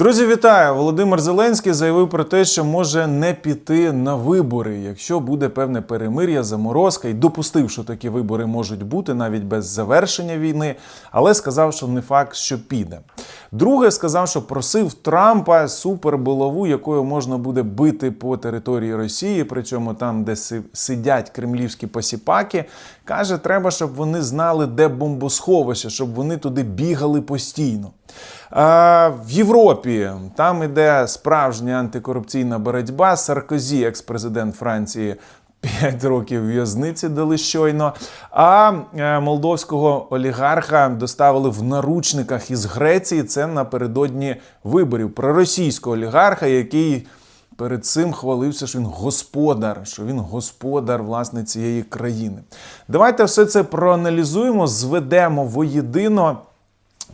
Друзі, вітаю! Володимир Зеленський заявив про те, що може не піти на вибори, якщо буде певне перемир'я, заморозка, і допустив, що такі вибори можуть бути навіть без завершення війни, але сказав, що не факт, що піде. Друге, сказав, що просив Трампа супербулаву, якою можна буде бити по території Росії, причому там, де сидять кремлівські посіпаки. Каже, треба, щоб вони знали, де бомбосховище, щоб вони туди бігали постійно. В Європі там іде справжня антикорупційна боротьба. Саркозі, екс-президент Франції, 5 років в'язниці дали щойно. А е, молдовського олігарха доставили в наручниках із Греції. Це напередодні виборів. Проросійського олігарха, який перед цим хвалився, що він господар, що він господар власне цієї країни. Давайте все це проаналізуємо, зведемо воєдино.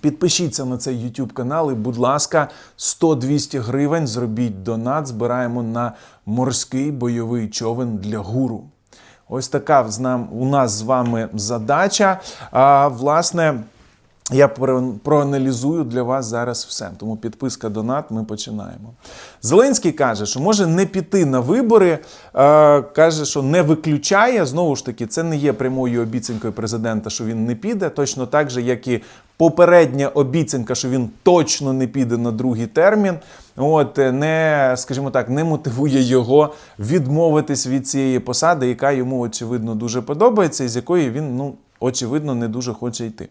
Підпишіться на цей YouTube канал і, будь ласка, 100-200 гривень зробіть донат. Збираємо на морський бойовий човен для гуру. Ось така у нас з вами задача. А, власне, я про- проаналізую для вас зараз все. Тому підписка донат. Ми починаємо. Зеленський каже, що може не піти на вибори. Е, каже, що не виключає. Знову ж таки, це не є прямою обіцянкою президента, що він не піде. Точно так же, як і попередня обіцянка, що він точно не піде на другий термін. От е, не, скажімо так, не мотивує його відмовитись від цієї посади, яка йому очевидно дуже подобається, і з якої він ну. Очевидно, не дуже хоче йти.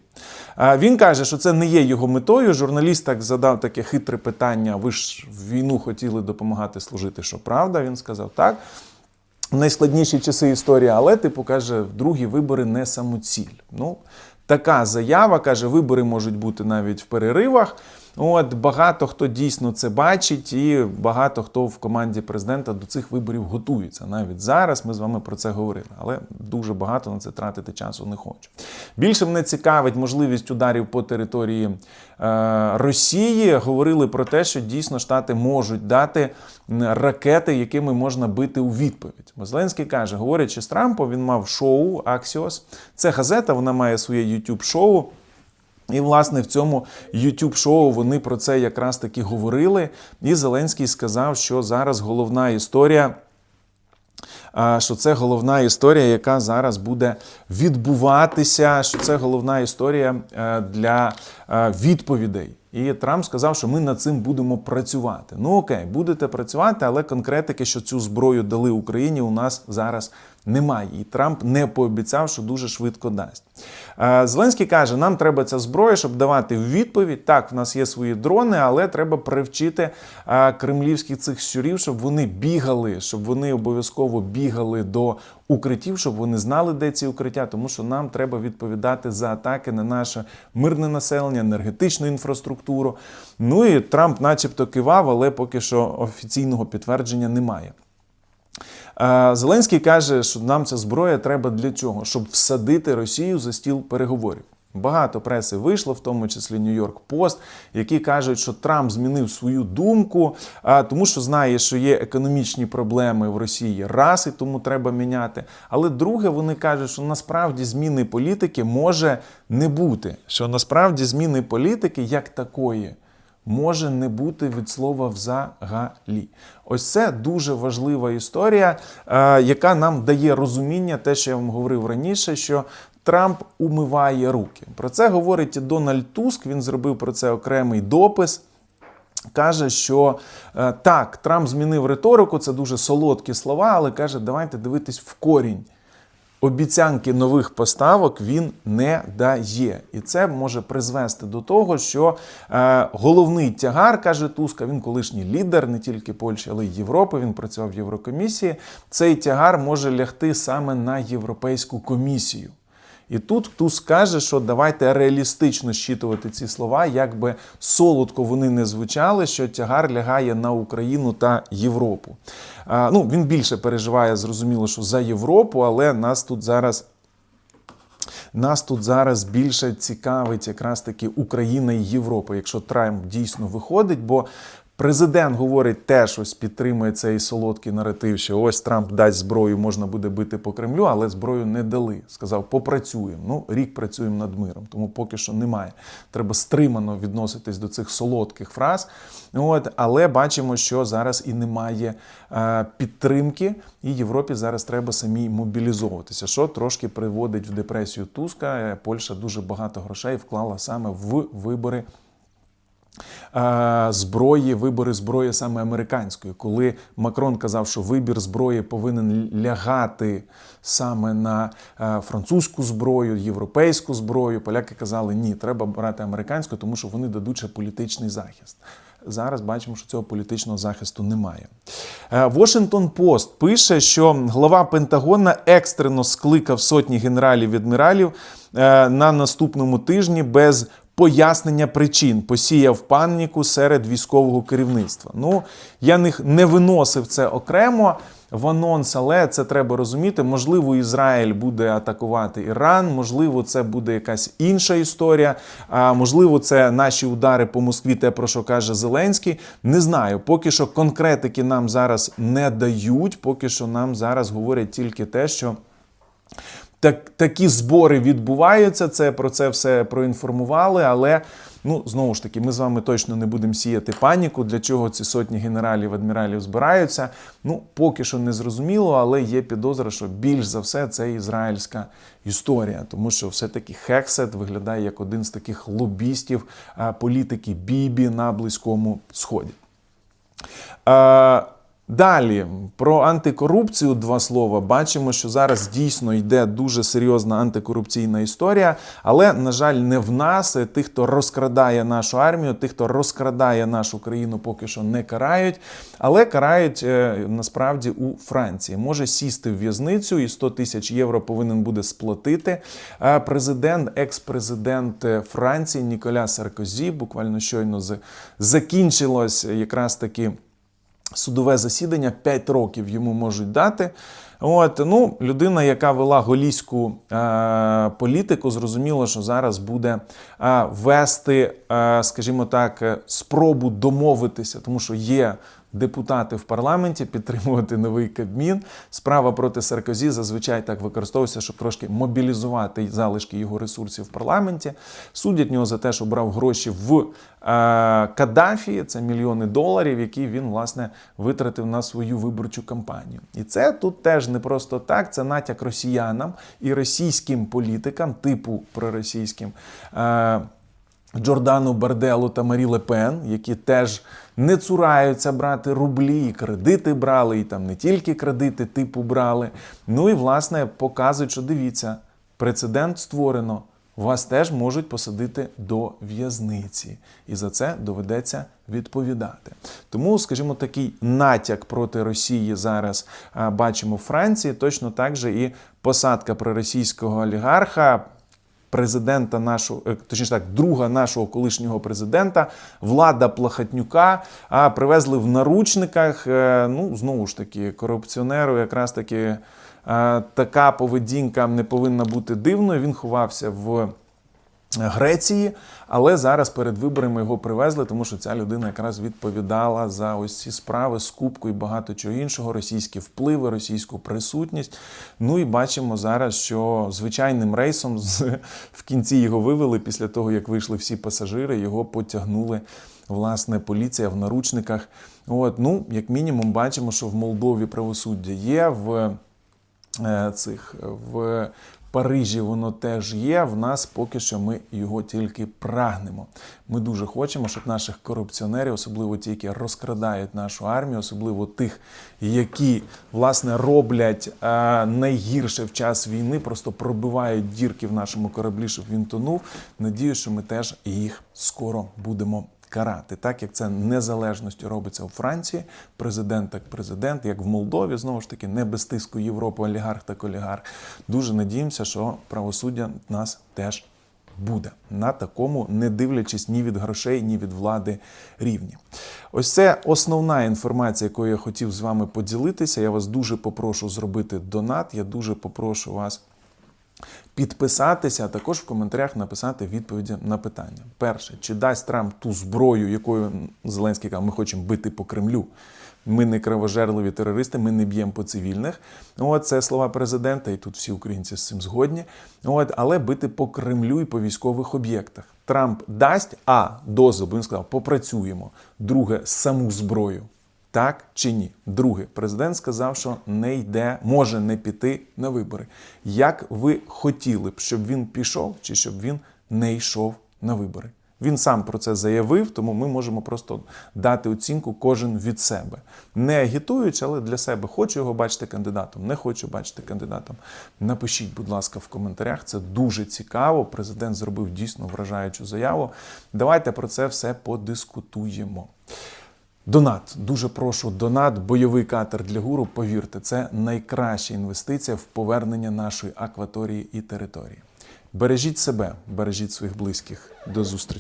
Він каже, що це не є його метою. Журналіст так задав таке хитре питання: ви ж в війну хотіли допомагати служити, що правда? Він сказав так. В найскладніші часи історії, але типу каже, другі вибори не самоціль. Ну, така заява каже, вибори можуть бути навіть в переривах. От багато хто дійсно це бачить, і багато хто в команді президента до цих виборів готується. Навіть зараз ми з вами про це говорили, але дуже багато на це тратити часу не хочу. Більше мене цікавить можливість ударів по території е, Росії. Говорили про те, що дійсно штати можуть дати ракети, якими можна бити у відповідь. Бо Зеленський каже, говорячи з Трампом, він мав шоу Axios. Це газета, вона має своє youtube шоу і, власне, в цьому youtube шоу вони про це якраз таки говорили. І Зеленський сказав, що зараз головна історія. Що це головна історія, яка зараз буде відбуватися, що це головна історія е, для е, відповідей. І Трамп сказав, що ми над цим будемо працювати. Ну окей, будете працювати, але конкретики, що цю зброю дали Україні, у нас зараз немає. І Трамп не пообіцяв, що дуже швидко дасть. Е, Зеленський каже: нам треба ця зброя, щоб давати відповідь. Так, в нас є свої дрони, але треба привчити е, кремлівських цих щурів, щоб вони бігали, щоб вони обов'язково бігали до укриттів, щоб вони знали, де ці укриття, тому що нам треба відповідати за атаки на наше мирне населення, енергетичну інфраструктуру. Ну і Трамп, начебто, кивав, але поки що офіційного підтвердження немає. Е, Зеленський каже, що нам ця зброя треба для чого? Щоб всадити Росію за стіл переговорів. Багато преси вийшло, в тому числі Нью-Йорк Пост, які кажуть, що Трамп змінив свою думку, а, тому що знає, що є економічні проблеми в Росії раз і тому треба міняти. Але друге, вони кажуть, що насправді зміни політики може не бути. Що насправді зміни політики як такої може не бути від слова взагалі. Ось це дуже важлива історія, яка нам дає розуміння, те, що я вам говорив раніше, що Трамп умиває руки. Про це говорить Дональд Туск. Він зробив про це окремий допис. Каже, що е, так, Трамп змінив риторику, це дуже солодкі слова, але каже, давайте дивитись в корінь обіцянки нових поставок він не дає. І це може призвести до того, що е, головний тягар, каже Туска, він колишній лідер не тільки Польщі, але й Європи. Він працював в Єврокомісії. Цей тягар може лягти саме на Європейську комісію. І тут Туск каже, що давайте реалістично щитувати ці слова, як би солодко вони не звучали, що тягар лягає на Україну та Європу. А, ну, він більше переживає, зрозуміло, що за Європу, але нас тут зараз. Нас тут зараз більше цікавить якраз таки Україна і Європа, якщо Трамп дійсно виходить, бо Президент говорить теж ось підтримує цей солодкий наратив, що ось Трамп дасть зброю, можна буде бити по Кремлю, але зброю не дали. Сказав, попрацюємо. Ну, рік працюємо над миром, тому поки що немає. Треба стримано відноситись до цих солодких фраз. От, але бачимо, що зараз і немає е, підтримки, і Європі зараз треба самій мобілізовуватися, що трошки приводить в депресію Туска. Польща дуже багато грошей вклала саме в вибори зброї, вибори зброї саме американської. Коли Макрон казав, що вибір зброї повинен лягати саме на е, французьку зброю, європейську зброю, поляки казали, ні, треба брати американську, тому що вони дадуть ще політичний захист. Зараз бачимо, що цього політичного захисту немає. Е, Washington Post пише, що глава Пентагона екстрено скликав сотні генералів і адміралів е, на наступному тижні без пояснення причин, посіяв паніку серед військового керівництва. Ну, я не, не виносив це окремо в анонс, але це треба розуміти. Можливо, Ізраїль буде атакувати Іран, можливо, це буде якась інша історія. А можливо, це наші удари по Москві, те про що каже Зеленський. Не знаю. Поки що конкретики нам зараз не дають. Поки що нам зараз говорять тільки те, що. Так, такі збори відбуваються. Це про це все проінформували. Але ну знову ж таки, ми з вами точно не будемо сіяти паніку. Для чого ці сотні генералів, адміралів збираються? Ну поки що не зрозуміло, але є підозра, що більш за все це ізраїльська історія, тому що все-таки Хексет виглядає як один з таких лобістів політики Бібі на Близькому Сході. Далі про антикорупцію два слова. Бачимо, що зараз дійсно йде дуже серйозна антикорупційна історія, але, на жаль, не в нас. Тих, хто розкрадає нашу армію, тих, хто розкрадає нашу країну, поки що не карають, але карають е, насправді у Франції. Може сісти в в'язницю і 100 тисяч євро повинен буде сплатити. Е, Президент, екс-президент е, Франції Ніколя Саркозі, буквально щойно з- закінчилось якраз таки судове засідання 5 років йому можуть дати. От, ну, людина, яка вела голійську е, політику, зрозуміло, що зараз буде е, вести, е, скажімо так, е, спробу домовитися, тому що є депутати в парламенті підтримувати новий Кабмін. Справа проти Саркозі зазвичай так використовується, щоб трошки мобілізувати залишки його ресурсів в парламенті. Судять нього за те, що брав гроші в е, Каддафі, це мільйони доларів, які він власне витратив на свою виборчу кампанію. І це тут теж не просто так. Це натяк росіянам і російським політикам, типу проросійським. Джордану Барделу та Марі Лепен, які теж не цураються брати рублі, і кредити брали, і там не тільки кредити типу брали. Ну і власне показують, що дивіться, прецедент створено. Вас теж можуть посадити до в'язниці, і за це доведеться відповідати. Тому, скажімо, такий натяк проти Росії зараз бачимо в Франції. Точно так же і посадка проросійського олігарха президента нашого, е, точніше так, друга нашого колишнього президента Влада Плахатнюка, а привезли в наручниках. Е, Ну, знову ж таки, корупціонеру, якраз таки е, така поведінка не повинна бути дивною. Він ховався в. Греції, але зараз перед виборами його привезли, тому що ця людина якраз відповідала за ось ці справи, скупку і багато чого іншого, російські впливи, російську присутність. Ну і бачимо зараз, що звичайним рейсом з, в кінці його вивели після того, як вийшли всі пасажири, його потягнули. Власне, поліція в наручниках. От, ну, як мінімум, бачимо, що в Молдові правосуддя є в е, цих в Парижі воно теж є. В нас поки що ми його тільки прагнемо. Ми дуже хочемо, щоб наших корупціонерів, особливо ті, які розкрадають нашу армію, особливо тих, які власне роблять е, найгірше в час війни, просто пробивають дірки в нашому кораблі, щоб він тонув. Надію, що ми теж їх скоро будемо карати, так як це незалежністю робиться у Франції, президент так президент, як в Молдові, знову ж таки, не без тиску Європи, олігарх так олігарх. Дуже надіємося, що правосуддя нас теж буде на такому, не дивлячись ні від грошей, ні від влади рівні. Ось це основна інформація, якою я хотів з вами поділитися. Я вас дуже попрошу зробити донат. Я дуже попрошу вас підписатися, а також в коментарях написати відповіді на питання. Перше, чи дасть Трамп ту зброю, якою Зеленський каже, ми хочемо бити по Кремлю. Ми не кровожерливі терористи, ми не б'ємо по цивільних. От це слова президента, і тут всі українці з цим згодні. От, але бити по Кремлю і по військових об'єктах. Трамп дасть а дозвіл, бо він сказав, попрацюємо. Друге, саму зброю. Так чи ні? Друге, президент сказав, що не йде, може не піти на вибори. Як ви хотіли б, щоб він пішов, чи щоб він не йшов на вибори? Він сам про це заявив, тому ми можемо просто дати оцінку кожен від себе. Не агітуючи, але для себе хочу його бачити кандидатом, не хочу бачити кандидатом. Напишіть, будь ласка, в коментарях. Це дуже цікаво. Президент зробив дійсно вражаючу заяву. Давайте про це все подискутуємо. Донат, дуже прошу, донат, бойовий катер для гуру. Повірте, це найкраща інвестиція в повернення нашої акваторії і території. Бережіть себе, бережіть своїх близьких. До зустрічі.